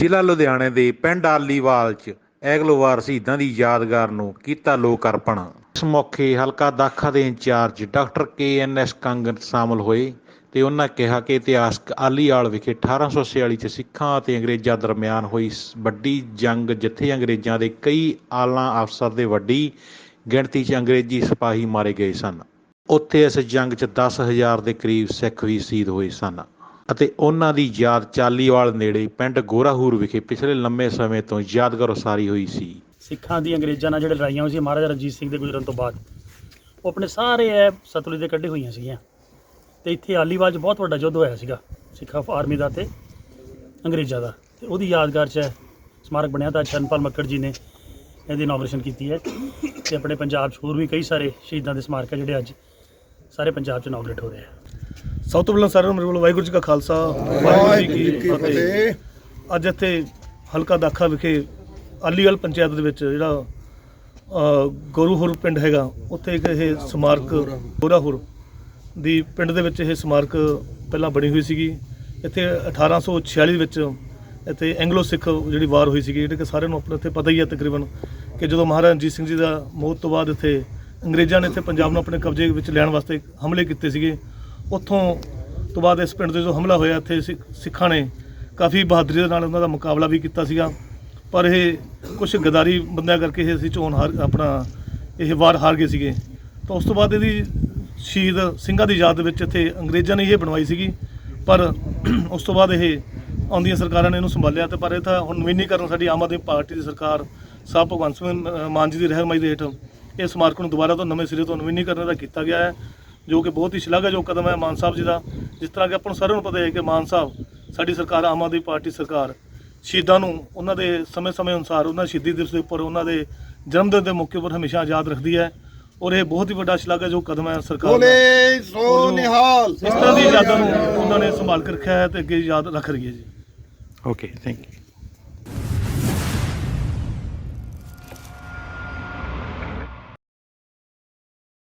ਜ਼ਿਲ੍ਹਾ ਲੁਧਿਆਣੇ ਦੇ ਪਿੰਡ ਆਲੀਵਾਲ 'ਚ ਐਗਲੋਵਾਰ ਸ਼ਹੀਦਾਂ ਦੀ ਯਾਦਗਾਰ ਨੂੰ ਕੀਤਾ ਲੋਕ ਅਰਪਣ। ਇਸ ਮੌਕੇ ਹਲਕਾ ਦਾਖਾ ਦੇ in charge doctor K N S Kang ਸ਼ਾਮਲ ਹੋਏ ਤੇ ਉਹਨਾਂ ਕਿਹਾ ਕਿ ਇਤਿਹਾਸਕ ਆਲੀਵਾਲ ਵਿਖੇ 1846 ਚ ਸਿੱਖਾਂ ਅਤੇ ਅੰਗਰੇਜ਼ਾਂ ਦਰਮਿਆਨ ਹੋਈ ਵੱਡੀ ਜੰਗ, ਜਿੱਥੇ ਅੰਗਰੇਜ਼ਾਂ ਦੇ ਕਈ ਆਲਾ ਅਫਸਰ ਦੇ ਵੱਡੀ ਗਿਣਤੀ 'ਚ ਅੰਗਰੇਜ਼ੀ ਸਿਪਾਹੀ ਮਾਰੇ ਗਏ ਸਨ। ਉੱਥੇ ਇਸ ਜੰਗ 'ਚ 10000 ਦੇ ਕਰੀਬ ਸਿੱਖ ਵੀ ਸ਼ਹੀਦ ਹੋਏ ਸਨ। ਅਤੇ ਉਹਨਾਂ ਦੀ ਯਾਦ ਚਾਲੀਵਾਲ ਨੇੜੇ ਪਿੰਡ ਗੋਰਾਹੂਰ ਵਿਖੇ ਪਿਛਲੇ ਲੰਮੇ ਸਮੇਂ ਤੋਂ ਯਾਦਗਾਰ ਉਸਾਰੀ ਹੋਈ ਸੀ। ਸਿੱਖਾਂ ਦੀ ਅੰਗਰੇਜ਼ਾਂ ਨਾਲ ਜਿਹੜੇ ਲੜਾਈਆਂ ਹੋਈਆਂ ਸੀ, ਮਹਾਰਾਜਾ ਰਣਜੀਤ ਸਿੰਘ ਦੇ ਗੁਜ਼ਰਨ ਤੋਂ ਬਾਅਦ, ਉਹ ਆਪਣੇ ਸਾਰੇ ਇਹ ਸਤਲੁਜ ਦੇ ਕੱਢੇ ਹੋਈਆਂ ਸੀਗੀਆਂ। ਤੇ ਇੱਥੇ ਆਲੀਵਾਲ 'ਚ ਬਹੁਤ ਵੱਡਾ ਯੁੱਧ ਹੋਇਆ ਸੀਗਾ, ਸਿੱਖਾਂ ਆਰਮੀ ਦਾ ਤੇ ਅੰਗਰੇਜ਼ਾਂ ਦਾ। ਤੇ ਉਹਦੀ ਯਾਦਗਾਰ 'ਚ ਸਮਾਰਕ ਬਣਿਆ ਤਾਂ ਚਰਨਪਾਲ ਮੱਕੜ ਜੀ ਨੇ ਇਹਦੀ ਇਨੋਗ੍ਰੇਸ਼ਨ ਕੀਤੀ ਹੈ। ਤੇ ਆਪਣੇ ਪੰਜਾਬ 'ਚ ਹੋਰ ਵੀ ਕਈ ਸਾਰੇ ਸ਼ਹੀਦਾਂ ਦੇ ਸਮਾਰਕ ਆ ਜਿਹੜੇ ਅੱਜ ਸਾਰੇ ਪੰਜਾਬ 'ਚ ਇਨੋਗ੍ਰੇਟ ਹੋ ਰਹੇ ਆ। ਸਭ ਤੋਂ ਪਹਿਲਾਂ ਸਾਰਿਆਂ ਨੂੰ ਮੇਰੇ ਵੱਲੋਂ ਵਾਹਿਗੁਰੂ ਜੀ ਕਾ ਖਾਲਸਾ ਵਾਹਿਗੁਰੂ ਜੀ ਕੀ ਫਤਿਹ। ਅੱਜ ਇੱਥੇ ਹਲਕਾ ਦਾਖਾ ਵਿਖੇ ਅਲੀਵਾਲ ਪੰਚਾਇਤ ਦੇ ਵਿੱਚ ਜਿਹੜਾ ਗੋਰੂਹੁਰ ਪਿੰਡ ਹੈਗਾ ਉੱਥੇ ਇੱਕ ਇਹ ਸਮਾਰਕ ਗੋਰਾਹੁਰ ਦੀ ਪਿੰਡ ਦੇ ਵਿੱਚ ਇਹ ਸਮਾਰਕ ਪਹਿਲਾਂ ਬਣੀ ਹੋਈ ਸੀਗੀ। ਇੱਥੇ 1846 ਵਿੱਚ ਇੱਥੇ ਐਂਗਲੋ ਸਿੱਖ ਜਿਹੜੀ ਵਾਰ ਹੋਈ ਸੀਗੀ ਜਿਹੜੇ ਕਿ ਸਾਰਿਆਂ ਨੂੰ ਆਪਣੇ ਇੱਥੇ ਪਤਾ ਹੀ ਹੈ ਤਕਰੀਬਨ ਕਿ ਜਦੋਂ ਮਹਾਰਾਜਾ ਰਣਜੀਤ ਸਿੰਘ ਜੀ ਦਾ ਮੌਤ ਤੋਂ ਬਾਅਦ ਇੱਥੇ ਅੰਗਰੇਜ਼ਾਂ ਨੇ ਇੱਥੇ ਪੰਜਾਬ ਨੂੰ ਆਪਣੇ ਕਬਜ਼ੇ ਵਿੱਚ ਲੈਣ ਵਾਸਤੇ ਹਮਲੇ ਕੀਤੇ ਸੀਗੇ ਉੱਥੋਂ ਤੋਂ ਬਾਅਦ ਇਸ ਪਿੰਡ ਦੇ ਜੋ ਹਮਲਾ ਹੋਇਆ ਇੱਥੇ ਸਿੱਖ- ਸਿੱਖਾਂ ਨੇ ਕਾਫੀ ਬਹਾਦਰੀ ਦੇ ਨਾਲ ਉਹਨਾਂ ਦਾ ਮੁਕਾਬਲਾ ਵੀ ਕੀਤਾ ਸੀਗਾ। ਪਰ ਇਹ ਕੁਝ ਗਦਾਰੀ ਬੰਦਿਆਂ ਕਰਕੇ ਇਹ ਅਸੀਂ ਚੋਣ ਹਾਰ ਆਪਣਾ ਇਹ ਵਾਰ ਹਾਰ ਗਏ ਸੀਗੇ। ਤਾਂ ਉਸ ਤੋਂ ਬਾਅਦ ਇਹਦੀ ਸ਼ਹੀਦ ਸਿੰਘਾਂ ਦੀ ਯਾਦ ਵਿੱਚ ਇੱਥੇ ਅੰਗਰੇਜ਼ਾਂ ਨੇ ਇਹ ਬਣਵਾਈ ਸੀਗੀ। ਪਰ ਉਸ ਤੋਂ ਬਾਅਦ ਇਹ ਆਉਂਦੀਆਂ ਸਰਕਾਰਾਂ ਨੇ ਇਹਨੂੰ ਸੰਭਾਲਿਆ ਤੇ ਪਰ ਇਹ ਤਾਂ ਹੁਣ ਨਵੀਨੀਕਰਨ ਸਾਡੀ ਆਮ ਆਦਮੀ ਪਾਰਟੀ ਦੀ ਸਰਕਾਰ ਸਾਹਿਬ ਭਗਵੰਤ ਸਿੰਘ ਮਾਨ ਜੀ ਦੀ ਰਹਿਨਮਾਈ ਦੇ ਹੇਠ ਇਹ ਸਮਾਰਕ ਨੂੰ ਦੁਬਾਰਾ ਤੋਂ ਨਵੇਂ ਸਿਰੇ ਤੋਂ ਨਵੀਨੀਕਰਨ ਦਾ ਕੀਤਾ ਗਿਆ ਹੈ। ਜੋ ਕਿ ਬਹੁਤ ਹੀ ਸ਼ਲਾਘਾਯੋਗ ਕਦਮ ਹੈ ਮਾਨ ਸਾਹਿਬ ਜੀ ਦਾ ਜਿਸ ਤਰ੍ਹਾਂ ਕਿ ਆਪਾਂ ਨੂੰ ਸਾਰਿਆਂ ਨੂੰ ਪਤਾ ਹੈ ਕਿ ਮਾਨ ਸਾਹਿਬ ਸਾਡੀ ਸਰਕਾਰ ਆਮ ਆਦਮੀ ਪਾਰਟੀ ਸਰਕਾਰ ਸ਼ਹੀਦਾਂ ਨੂੰ ਉਹਨਾਂ ਦੇ ਸਮੇਂ-ਸਮੇਂ ਅਨੁਸਾਰ ਉਹਨਾਂ ਸ਼ਹੀਦੀ ਦਿਵਸ ਦੇ ਉੱਪਰ ਉਹਨਾਂ ਦੇ ਜਨਮ ਦਿਨ ਦੇ ਮੌਕੇ ਉੱਪਰ ਹਮੇਸ਼ਾ ਯਾਦ ਰੱਖਦੀ ਹੈ ਔਰ ਇਹ ਬਹੁਤ ਹੀ ਵੱਡਾ ਸ਼ਲਾਘਾਯੋਗ ਕਦਮ ਹੈ ਸਰਕਾਰ ਦਾ। ਬੋਲੇ ਸੋ ਨਿਹਾਲ। ਇਸ ਤਰ੍ਹਾਂ ਦੀ ਯਾਦਾਂ ਨੂੰ ਉਹਨਾਂ ਨੇ ਸੰਭਾਲ ਕੇ ਰੱਖਿਆ ਹੈ ਤੇ ਅੱਗੇ ਯਾਦ ਰੱਖ ਰਹੀ ਹੈ ਜੀ। Okay thank you